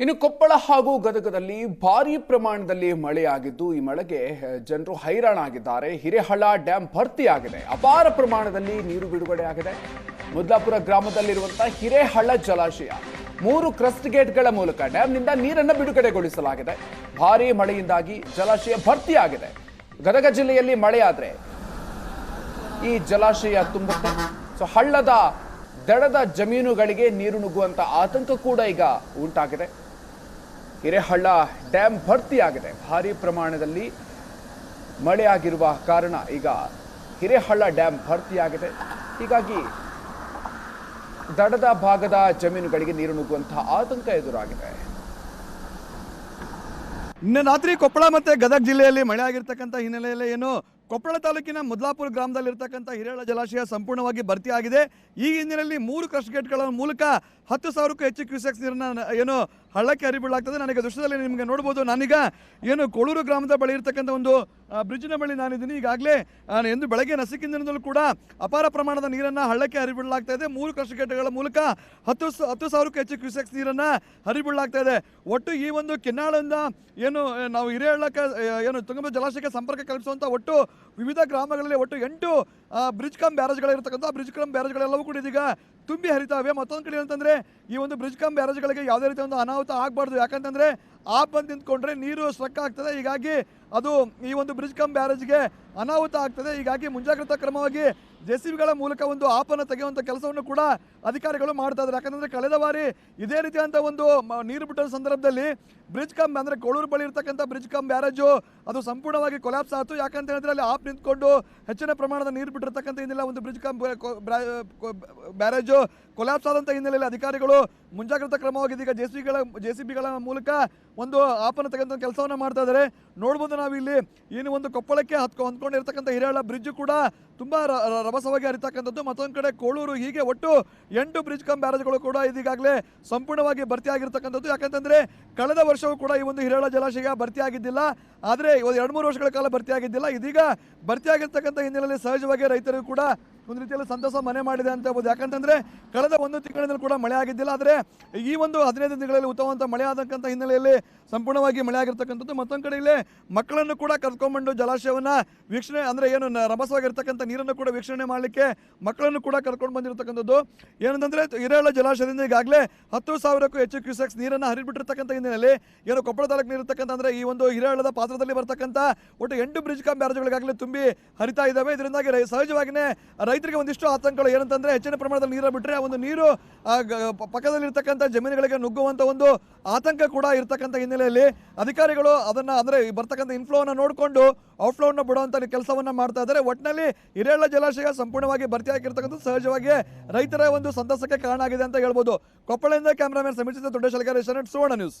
ಇನ್ನು ಕೊಪ್ಪಳ ಹಾಗೂ ಗದಗದಲ್ಲಿ ಭಾರಿ ಪ್ರಮಾಣದಲ್ಲಿ ಮಳೆಯಾಗಿದ್ದು, ಈ ಮಳೆಗೆ ಜನರು ಹೈರಾಣಾಗಿದ್ದಾರೆ. ಹಿರೇಹಳ್ಳ ಡ್ಯಾಂ ಭರ್ತಿಯಾಗಿದೆ. ಅಪಾರ ಪ್ರಮಾಣದಲ್ಲಿ ನೀರು ಬಿಡುಗಡೆಯಾಗಿದೆ. ಮುದ್ಲಾಪುರ ಗ್ರಾಮದಲ್ಲಿರುವಂತಹ ಹಿರೇಹಳ್ಳ ಜಲಾಶಯ, ಮೂರು ಕ್ರಸ್ಟ್ ಗೇಟ್ಗಳ ಮೂಲಕ ಡ್ಯಾಂನಿಂದ ನೀರನ್ನು ಬಿಡುಗಡೆಗೊಳಿಸಲಾಗಿದೆ. ಭಾರೀ ಮಳೆಯಿಂದಾಗಿ ಜಲಾಶಯ ಭರ್ತಿಯಾಗಿದೆ. ಗದಗ ಜಿಲ್ಲೆಯಲ್ಲಿ ಮಳೆಯಾದರೆ ಈ ಜಲಾಶಯ ತುಂಬುತ್ತೆ. ಸೊ, ಹಳ್ಳದ ದಡದ ಜಮೀನುಗಳಿಗೆ ನೀರು ನುಗ್ಗುವಂಥ ಆತಂಕ ಕೂಡ ಈಗ ಉಂಟಾಗಿದೆ. ಹಿರೇಹಳ್ಳ ಡ್ಯಾಮ್ ಭರ್ತಿಯಾಗಿದೆ. ಭಾರಿ ಪ್ರಮಾಣದಲ್ಲಿ ಮಳೆಯಾಗಿರುವ ಕಾರಣ ಈಗ ಹಿರೇಹಳ್ಳ ಡ್ಯಾಂ ಭರ್ತಿಯಾಗಿದೆ. ಹೀಗಾಗಿ ದಡದ ಭಾಗದ ಜಮೀನುಗಳಿಗೆ ನೀರು ನುಗ್ಗುವಂತಹ ಆತಂಕ ಎದುರಾಗಿದೆ. ನಿನ್ನೆ ರಾತ್ರಿ ಕೊಪ್ಪಳ ಮತ್ತು ಗದಗ ಜಿಲ್ಲೆಯಲ್ಲಿ ಮಳೆ ಆಗಿರ್ತಕ್ಕಂಥ ಹಿನ್ನೆಲೆಯಲ್ಲಿ ಏನು? ಕೊಪ್ಪಳ ತಾಲೂಕಿನ ಮುದ್ಲಾಪುರ ಗ್ರಾಮದಲ್ಲಿರ್ತಕ್ಕಂಥ ಹಿರೇಳ ಜಲಾಶಯ ಸಂಪೂರ್ಣವಾಗಿ ಭರ್ತಿಯಾಗಿದೆ. ಈ ಹಿನ್ನೆಲೆಯಲ್ಲಿ ಮೂರು ಕ್ರಸ್ಟ್ ಗೇಟ್ಗಳ ಮೂಲಕ ಹತ್ತು ಸಾವಿರಕ್ಕೂ ಹೆಚ್ಚು ಕ್ಯೂಸೆಕ್ಸ್ ನೀರನ್ನ ಏನು ಹಳ್ಳಕ್ಕೆ ಹರಿಬೀಳಾಗ್ತದೆ ನನಗೆ ದೃಶ್ಯದಲ್ಲಿ ನಿಮಗೆ ನೋಡ್ಬೋದು. ನಾನೀಗ ಏನು ಕೊಳೂರು ಗ್ರಾಮದ ಬಳಿ ಇರ್ತಕ್ಕಂಥ ಒಂದು ಬ್ರಿಡ್ಜ್ನ ಬಳಿ ನಾನಿದ್ದೀನಿ. ಈಗಾಗಲೇ ನಾನು ಎಂದು ಬೆಳಗ್ಗೆ ನಸಿಕಿಂದಿನಿಂದಲೂ ಕೂಡ ಅಪಾರ ಪ್ರಮಾಣದ ನೀರನ್ನು ಹಳ್ಳಕ್ಕೆ ಹರಿಬಿಡಲಾಗ್ತಾ ಇದೆ. ಮೂರು ಕ್ರಸ್ಟ್ ಗೇಟ್ಗಳ ಮೂಲಕ ಹತ್ತು ಹತ್ತು ಸಾವಿರಕ್ಕೂ ಹೆಚ್ಚು ಕ್ಯೂಸೆಕ್ಸ್ ನೀರನ್ನು ಹರಿಬಿಡಲಾಗ್ತಾ ಇದೆ. ಒಟ್ಟು ಈ ಒಂದು ಕೆನ್ನಾಳಿಂದ ಏನು ನಾವು ಹಿರೇಹಳ್ಳಕ್ಕೆ ಏನು ತುಂಗಭದ್ರಾ ಜಲಾಶಯಕ್ಕೆ ಸಂಪರ್ಕ ಕಲ್ಪಿಸುವಂಥ ಒಟ್ಟು ವಿವಿಧ ಗ್ರಾಮಗಳಲ್ಲಿ ಒಟ್ಟು ಎಂಟು ಬ್ರಿಡ್ಜ್ ಕಮ್ ಬ್ಯಾರೇಜ್ಗಳಿರ್ತಕ್ಕಂಥ ಬ್ರಿಡ್ಜ್ ಕಮ್ ಬ್ಯಾರೇಜ್ಗಳೆಲ್ಲವೂ ಕೂಡ ಇದೀಗ ತುಂಬಿ ಹರಿತಾವೆ. ಮತ್ತೊಂದು ಕಡೆ ಅಂತಂದರೆ ಈ ಒಂದು ಬ್ರಿಡ್ಜ್ ಕಮ್ ಬ್ಯಾರೇಜ್ಗಳಿಗೆ ಯಾವುದೇ ರೀತಿಯ ಒಂದು ಅನಾಹುತ ಆಗಬಾರ್ದು. ಯಾಕಂತಂದ್ರೆ ಆ ಬಂದು ನಿಂತ್ಕೊಂಡ್ರೆ ನೀರು ಸ್ಟ್ರಕ್ ಆಗ್ತದೆ. ಹೀಗಾಗಿ ಅದು ಈ ಒಂದು ಬ್ರಿಡ್ಜ್ ಕಮ್ ಬ್ಯಾರೇಜ್ಗೆ ಅನಾಹುತ ಆಗ್ತದೆ. ಹೀಗಾಗಿ ಮುಂಜಾಗ್ರತಾ ಕ್ರಮವಾಗಿ ಜೆ ಸಿ ಮೂಲಕ ಒಂದು ಆಪನ್ನು ತೆಗೆಯುವಂಥ ಕೆಲಸವನ್ನು ಕೂಡ ಅಧಿಕಾರಿಗಳು ಮಾಡ್ತಾ ಇದ್ದಾರೆ. ಯಾಕಂದರೆ ಕಳೆದ ಬಾರಿ ಇದೇ ರೀತಿಯಾದಂಥ ಒಂದು ನೀರು ಬಿಟ್ಟ ಸಂದರ್ಭದಲ್ಲಿ ಬ್ರಿಡ್ಜ್ ಕಮ್ ಅಂದರೆ ಕೋಳೂರು ಬಳಿ ಇರ್ತಕ್ಕಂಥ ಬ್ರಿಡ್ಜ್ ಕಮ್ ಬ್ಯಾರೇಜು ಅದು ಸಂಪೂರ್ಣವಾಗಿ ಕೊಲ್ಯಾಪ್ಸ್ ಆಯಿತು. ಯಾಕಂತ ಹೇಳಿದ್ರೆ ಅಲ್ಲಿ ಆಪ್ ನಿಂತ್ಕೊಂಡು ಹೆಚ್ಚಿನ ಪ್ರಮಾಣದ ನೀರು ಬಿಟ್ಟಿರ್ತಕ್ಕಂಥ ಹಿನ್ನೆಲೆ ಒಂದು ಬ್ರಿಡ್ಜ್ ಕಮ್ ಬ್ಯಾರೇಜು ಕೊಲ್ಯಾಪ್ಸ್ ಆದಂಥ ಹಿನ್ನೆಲೆಯಲ್ಲಿ ಅಧಿಕಾರಿಗಳು ಮುಂಜಾಗ್ರತಾ ಕ್ರಮವಾಗಿ ಇದೀಗ ಜೆ ಸಿ ಬಿಗಳ, ಜೆ ಸಿ ಬಿಗಳ ಮೂಲಕ ಒಂದು ಆಪನ ತೆಗೆದಂಥ ಕೆಲಸವನ್ನು ಮಾಡ್ತಾ ಇದ್ದಾರೆ ನೋಡ್ಬೋದು ನಾವು ಇಲ್ಲಿ ಏನು ಒಂದು ಕೊಪ್ಪಳಕ್ಕೆ ಹತ್ಕೊ ಹೊಂದ್ಕೊಂಡಿರ್ತಕ್ಕಂಥ ಹಿರಿಯಾಳ ಬ್ರಿಡ್ಜ್ ಕೂಡ ತುಂಬಾ ರಭಸವಾಗಿ ಹರಿತಕ್ಕಂಥದ್ದು. ಮತ್ತೊಂದು ಕಡೆ ಕೋಳೂರು ಹೀಗೆ ಒಟ್ಟು ಎಂಟು ಬ್ರಿಡ್ಜ್ ಕಮ್ ಬ್ಯಾರೇಜ್ಗಳು ಕೂಡ ಇದೀಗಾಗಲೇ ಸಂಪೂರ್ಣವಾಗಿ ಭರ್ತಿಯಾಗಿರ್ತಕ್ಕಂಥದ್ದು ಯಾಕಂತಂದ್ರೆ ಕಳೆದ ವರ್ಷವೂ ಕೂಡ ಈ ಒಂದು ಹಿರಿಯಾಳ ಜಲಾಶಯ ಭರ್ತಿಯಾಗಿದ್ದಿಲ್ಲ ಆದರೆ ಎರಡು ಮೂರು ವರ್ಷಗಳ ಕಾಲ ಭರ್ತಿಯಾಗಿದ್ದಿಲ್ಲ ಇದೀಗ ಭರ್ತಿಯಾಗಿರ್ತಕ್ಕಂಥ ಹಿನ್ನೆಲೆಯಲ್ಲಿ ಸಹಜವಾಗಿ ರೈತರು ಕೂಡ ಒಂದು ರೀತಿಯಲ್ಲಿ ಸಂತಸ ಮನೆ ಮಾಡಿದೆ ಅಂತ ಹೇಳ್ಬೋದು. ಯಾಕಂತಂದ್ರೆ ಕಳೆದ ಒಂದು ತಿಂಗಳಿನಲ್ಲಿ ಕೂಡ ಮಳೆ ಆಗಿದ್ದಿಲ್ಲ. ಆದರೆ ಈ ಒಂದು ಹದಿನೈದು ದಿನಗಳಲ್ಲಿ ಉತ್ತಮವಂತ ಮಳೆ ಆದಂಥ ಹಿನ್ನೆಲೆಯಲ್ಲಿ ಸಂಪೂರ್ಣವಾಗಿ ಮಳೆ ಆಗಿರ್ತಕ್ಕಂಥದ್ದು. ಮತ್ತೊಂದು ಕಡೆ ಇಲ್ಲಿ ಮಕ್ಕಳನ್ನು ಕೂಡ ಕರ್ಕೊಂಡ್ಬಂದು ಜಲಾಶಯವನ್ನ ವೀಕ್ಷಣೆ, ಅಂದ್ರೆ ಏನು ರಭಸವಾಗಿರ್ತಕ್ಕಂಥ ನೀರನ್ನು ಕೂಡ ವೀಕ್ಷಣೆ ಮಾಡಲಿಕ್ಕೆ ಮಕ್ಕಳನ್ನು ಕೂಡ ಕರ್ಕೊಂಡು ಬಂದಿರತಕ್ಕಂಥದ್ದು. ಏನಂತಂದ್ರೆ ಹಿರೇಹಳ್ಳ ಜಲಾಶಯದಿಂದ ಈಗಾಗಲೇ ಹತ್ತು ಸಾವಿರಕ್ಕೂ ಹೆಚ್ಚು ಕ್ಯೂಸೆಕ್ಸ್ ನೀರನ್ನು ಹರಿಬಿಟ್ಟಿರ್ತಕ್ಕಂಥ ಹಿನ್ನೆಲೆಯಲ್ಲಿ ಏನು ಕೊಪ್ಪಳ ತಾಲೂಕು ನೀರಿರ್ತಕ್ಕಂಥ ಅಂದ್ರೆ ಈ ಒಂದು ಹಿರೇಳದ ಪಾತ್ರದಲ್ಲಿ ಬರ್ತಕ್ಕಂಥ ಒಟ್ಟು ಎಂಟು ಬ್ರಿಡ್ಜ್ ಕಮ್ ತುಂಬಿ ಹರಿತಾ ಇದ್ದಾವೆ. ಇದರಿಂದಾಗಿ ಸಹಜವಾಗಿಯೇ ರೈತರಿಗೆ ಒಂದಿಷ್ಟು ಆತಂಕಗಳು ಏನಂತಂದ್ರೆ ಹೆಚ್ಚಿನ ಪ್ರಮಾಣದಲ್ಲಿ ನೀರು ಬಿಟ್ಟರೆ ಆ ಒಂದು ನೀರು ಪಕ್ಕದಲ್ಲಿರ್ತಕ್ಕಂಥ ಜಮೀನುಗಳಿಗೆ ನುಗ್ಗುವಂತ ಒಂದು ಆತಂಕ ಕೂಡ ಇರತಕ್ಕಂಥ ಹಿನ್ನೆಲೆಯಲ್ಲಿ ಅಧಿಕಾರಿಗಳು ಅದನ್ನ ಅಂದ್ರೆ ಬರ್ತಕ್ಕಂಥ ಇನ್ಫ್ಲೋವನ್ನು ನೋಡಿಕೊಂಡು ಔಟ್ಫ್ಲೋವನ್ನು ಬಿಡುವಂತ ಕೆಲಸವನ್ನ ಮಾಡ್ತಾ ಇದ್ದಾರೆ. ಒಟ್ಟಿನಲ್ಲಿ ಹಿರೇಳ ಜಲಾಶಯ ಸಂಪೂರ್ಣವಾಗಿ ಭರ್ತಿಯಾಗಿರ್ತಕ್ಕಂಥ ಸಹಜವಾಗಿ ರೈತರ ಒಂದು ಸಂತಸಕ್ಕೆ ಕಾರಣ ಆಗಿದೆ ಅಂತ ಹೇಳ್ಬೋದು. ಕೊಪ್ಪಳದಿಂದ ಕ್ಯಾಮ್ರಾಮನ್ ಸಮೀಕ್ಷಿಸಿದ ದೊಡ್ಡ ಶಲಗಾರ ಸುವರ್ಣ ನ್ಯೂಸ್.